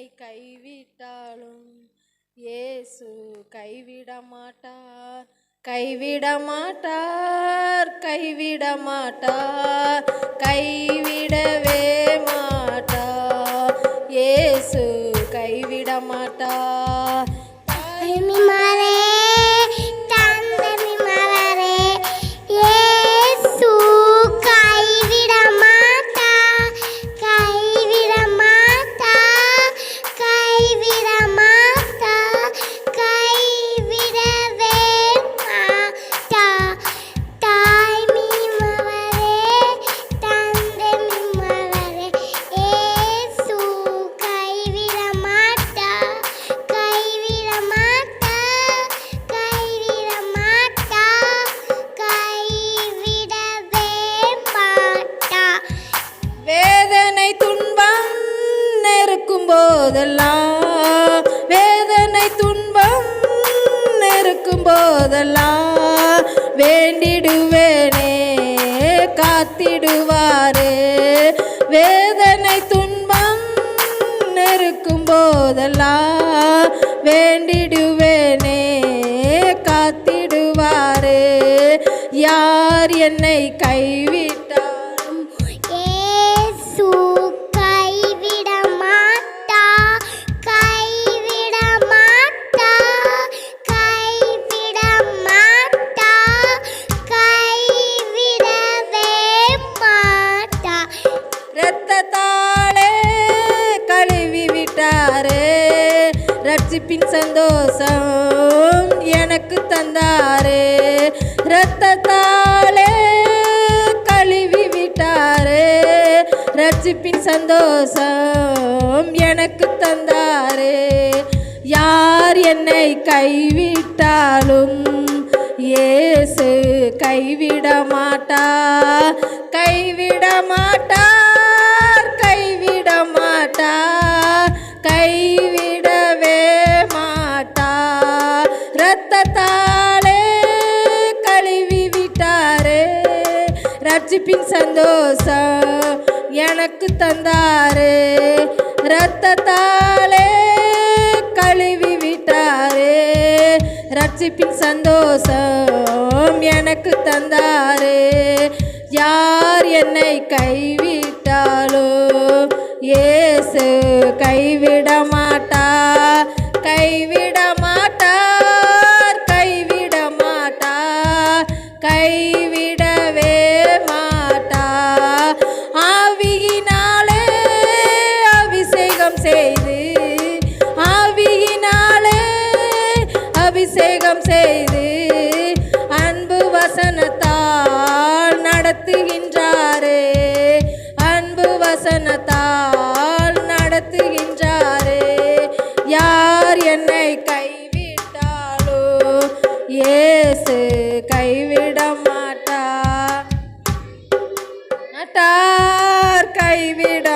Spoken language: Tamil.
என்னை கைவிட்டாலும் இயேசு கைவிட மாட்டார் கைவிட மாட்டார் கைவிட மாட்டார் கைவிடவே போதெல்லாம் வேதனை துன்பம் நெருக்கும் போதெல்லாம் வேண்டிடுவேனே காத்திடுவாரே. வேதனை துன்பம் நெருக்கும் போதெல்லாம் வேண்டிடுவேனே காத்திடுவாரே. யார் என்னை கைவி இரத்தத்தாலே கழுவி விட்டாரே. ரட்சிப்பின் சந்தோஷம் எனக்கு தந்தாரே. இரத்தத்தாலே கழுவி விட்டாரே. ரட்சிப்பின் சந்தோஷம் எனக்கு தந்தாரே. யார் என்னை கைவிட்டாலும் ஏசு கைவிட மாட்டா கைவிட மாட்டா மாட்டா கைவிடவே மாட்டா. இரத்தத்தாலே கழுவி விட்டாரே. ரட்சிப்பின் சந்தோஷம் எனக்கு தந்தாரே. ரத்தத்தாலே கழுவி விட்டாரே. ரட்சிப்பின் சந்தோஷம் எனக்கு தந்தாரே. யார் என்னை கை இயேசு கைவிட மாட்டார் கைவிட மாட்டார் கைவிட மாட்டார் கைவிடவே மாட்டார் ஆவியினாலே அபிஷேகம் செய்து ஆவியினாலே அபிஷேகம் செய்து அன்பு வசனத்தால் நடத்துகின்ற மாட்டா நட்டார் கைவிட